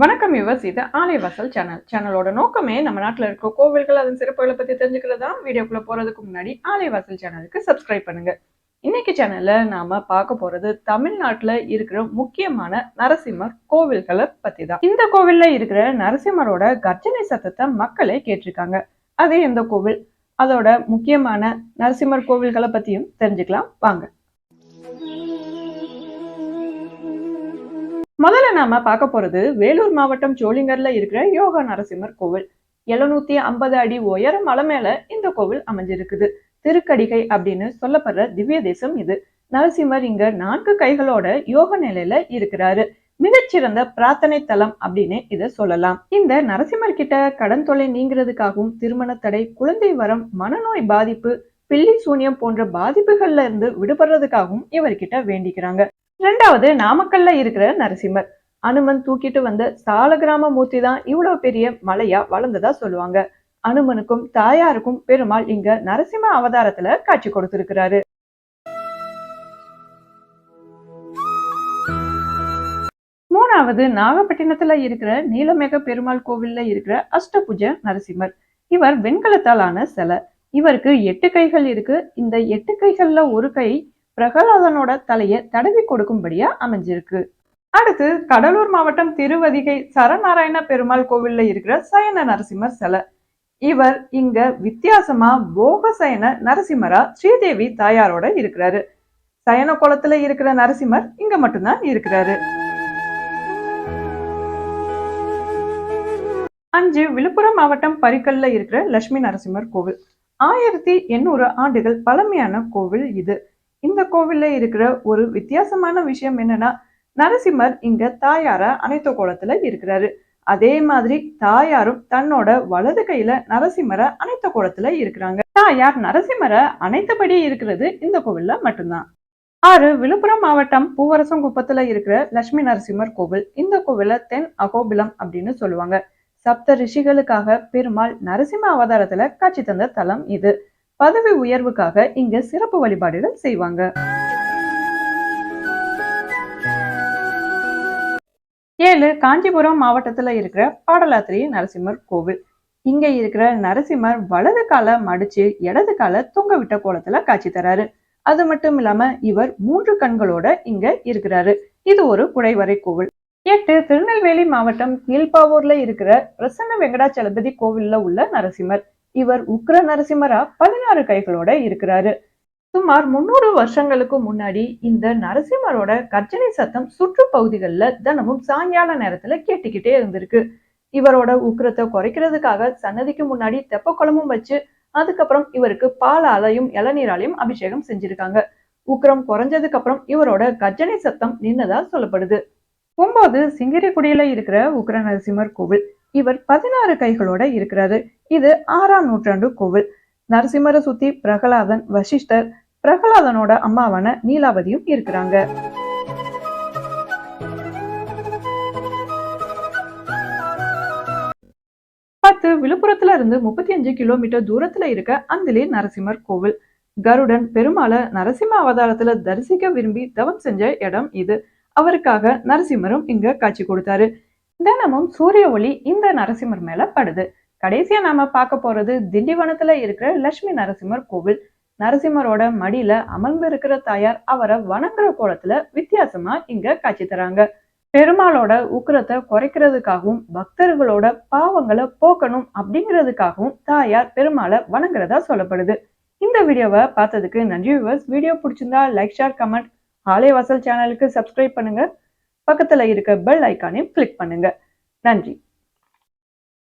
வணக்கம் யுவர்ஸ் இது ஆலைவாசல் சேனல். சேனலோட நோக்கமே நம்ம நாட்டில் இருக்க கோவில்கள் அதன் சிறப்புகளை பத்தி தெரிஞ்சுக்கிறதா வீடியோக்குள்ள போறதுக்கு முன்னாடி ஆலைவாசல் சேனலுக்கு சப்ஸ்கிரைப் பண்ணுங்க. இன்னைக்கு சேனல்ல நாம பார்க்க போறது தமிழ்நாட்டுல இருக்கிற முக்கியமான நரசிம்மர் கோவில்களை பத்தி தான் இந்த கோவில்ல இருக்கிற நரசிம்மரோட கர்ஜனை சத்தத்தை மக்களே கேட்டிருக்காங்க. அதே எந்த கோவில் அதோட முக்கியமான நரசிம்மர் கோவில்களை பத்தியும் தெரிஞ்சுக்கலாம். வாங்க. முதல்ல நாம பார்க்க போறது வேலூர் மாவட்டம் சோளிங்கர்ல இருக்கிற யோகா நரசிம்மர் கோவில். எழுநூத்தி ஐம்பது அடி உயர மலை மேல இந்த கோவில் அமைஞ்சிருக்குது. திருக்கடிகை அப்படின்னு சொல்லப்படுற திவ்ய தேசம் இது. நரசிம்மர் இங்க நான்கு கைகளோட யோக நிலையில இருக்கிறாரு. மிகச்சிறந்த பிரார்த்தனை தலம் அப்படின்னு இத சொல்லலாம். இந்த நரசிம்மர் கிட்ட கடன் தொல்லை நீங்கிறதுக்காகவும் திருமண தடை குழந்தை வரம் மனநோய் பாதிப்பு பில்லி சூனியம் போன்ற பாதிப்புகள்ல இருந்து விடுபடுறதுக்காகவும் இவர்கிட்ட வேண்டிக்கிறாங்க. ரெண்டாவது நாமக்கல்ல இருக்கிற நரசிம்மர். அனுமன் தூக்கிட்டு வந்த சாலகிராம மூர்த்தி தான் இவ்வளவு பெரிய மலையா வளர்ந்ததா சொல்லுவாங்க. அனுமனுக்கும் தாயாருக்கும் பெருமாள் இங்க நரசிம்ம அவதாரத்துல காட்சி கொடுத்திருக்கிறாரு. மூணாவது நாகப்பட்டினத்துல இருக்கிற நீலமேக பெருமாள் கோவில்ல இருக்கிற அஷ்டபுஜ நரசிம்மர். இவர் வெண்கலத்தால் ஆன சிலை. இவருக்கு எட்டு கைகள் இருக்கு. இந்த எட்டு கைகள்ல ஒரு கை பிரகலாதனோட தலையை தடவி கொடுக்கும்படியா அமைஞ்சிருக்கு. அடுத்து கடலூர் மாவட்டம் திருவதிகை சரநாராயண பெருமாள் கோவில்ல இருக்கிற சயன நரசிம்மர் சிலை. இவர் இங்க வித்தியாசமா போக சயன நரசிம்மரா ஸ்ரீதேவி தாயாரோட இருக்கிறாரு. சயன குளத்துல இருக்கிற நரசிம்மர் இங்க மட்டும்தான் இருக்கிறாரு. அஞ்சு விழுப்புரம் மாவட்டம் பரிக்கல்ல இருக்கிற லட்சுமி நரசிம்மர் கோவில். ஆயிரத்தி எண்ணூறு ஆண்டுகள் பழமையான கோவில் இது. இந்த கோவில்ல இருக்கிற ஒரு வித்தியாசமான விஷயம் என்னன்னா நரசிம்மர் இங்க தாயார அனைத்த கோலத்துல இருக்கிறாரு. அதே மாதிரி தாயாரும் தன்னோட வலது கையில நரசிம்மரை அனைத்த கோலத்துல இருக்கிறாங்க. தாயார் நரசிம்மரை அனைத்தபடி இருக்கிறது இந்த கோவில்ல மட்டும்தான். ஆறு விழுப்புரம் மாவட்டம் பூவரசம் குப்பத்துல இருக்கிற லட்சுமி நரசிம்மர் கோவில். இந்த கோவில தென் அகோபிலம் அப்படின்னு சொல்லுவாங்க. சப்த ரிஷிகளுக்காக பெருமாள் நரசிம்ம அவதாரத்துல காட்சி தந்த தலம் இது. பதவி உயர்வுக்காக இங்க சிறப்பு வழிபாடுகள் செய்வாங்க. ஏழு காஞ்சிபுரம் மாவட்டத்துல இருக்கிற பாடலாத்திரி நரசிம்மர் கோவில். இங்க இருக்கிற நரசிம்மர் வலது கால மடிச்சு இடது கால தொங்க விட்ட கோலத்துல காட்சி தராரு. அது மட்டும் இல்லாம இவர் மூன்று கண்களோட இங்க இருக்கிறாரு. இது ஒரு குடைவரை கோவில். எட்டு திருநெல்வேலி மாவட்டம் கீழ்பாவூர்ல இருக்கிற பிரசன்ன வெங்கடாச்சலபதி கோவில்ல உள்ள நரசிம்மர். இவர் உக்ர நரசிம்மரா பதினாறு கைகளோட இருக்கிறாரு. சுமார் முன்னூறு வருஷங்களுக்கு முன்னாடி இந்த நரசிம்மரோட கர்ஜனை சத்தம் சுற்றுப்பகுதிகளில் தினமும் சாயங்கால நேரத்துல கேட்டுக்கிட்டே இருந்திருக்கு. இவரோட உக்கிரத்தை குறைக்கிறதுக்காக சன்னதிக்கு முன்னாடி தெப்ப குளமும் வச்சு அதுக்கப்புறம் இவருக்கு பாலாலையும் இளநீராலையும் அபிஷேகம் செஞ்சிருக்காங்க. உக்கிரம் குறைஞ்சதுக்கு அப்புறம் இவரோட கர்ஜனை சத்தம் நின்னதா சொல்லப்படுது. ஒன்பது சிங்கிரிக்குடியில இருக்கிற உக்ர நரசிம்மர் கோவில். இவர் பதினாறு கைகளோட இருக்கிறாரு. இது ஆறாம் நூற்றாண்டு கோவில். நரசிம்மரை சுத்தி பிரகலாதன் வசிஷ்டர் பிரகலாதனோட அம்மாவான நீலாவதியும் இருக்கிறாங்க. பத்து விழுப்புரத்துல இருந்து முப்பத்தி அஞ்சு கிலோமீட்டர் தூரத்துல இருக்க அந்திலே நரசிம்மர் கோவில். கருடன் பெருமாளை நரசிம்ம அவதாரத்துல தரிசிக்க விரும்பி தவம் செஞ்ச இடம் இது. அவருக்காக நரசிம்மரும் இங்க காட்சி கொடுத்தாரு. தினமும் சூரிய ஒளி இந்த நரசிம்மர் மேல படுது. கடைசியா நாம பார்க்க போறது திண்டிவனத்துல இருக்கிற லட்சுமி நரசிம்மர் கோவில். நரசிம்மரோட மடியில அமர்ந்து இருக்கிற தாயார் அவரை வணங்குற கோலத்துல வித்தியாசமா இங்க காட்சி தராங்க. பெருமாளோட உக்கிரத்தை குறைக்கிறதுக்காகவும் பக்தர்களோட பாவங்களை போக்கணும் அப்படிங்கிறதுக்காகவும் தாயார் பெருமாளை வணங்குறதா சொல்லப்படுது. இந்த வீடியோவை பார்த்ததுக்கு நன்றி வியூவர்ஸ் வீடியோ பிடிச்சிருந்தா லைக் ஷேர் கமெண்ட் ஆலயவாசல் சேனலுக்கு சப்ஸ்கிரைப் பண்ணுங்க. பக்கத்துல இருக்க பெல் ஐக்கானையும் கிளிக் பண்ணுங்க. நன்றி.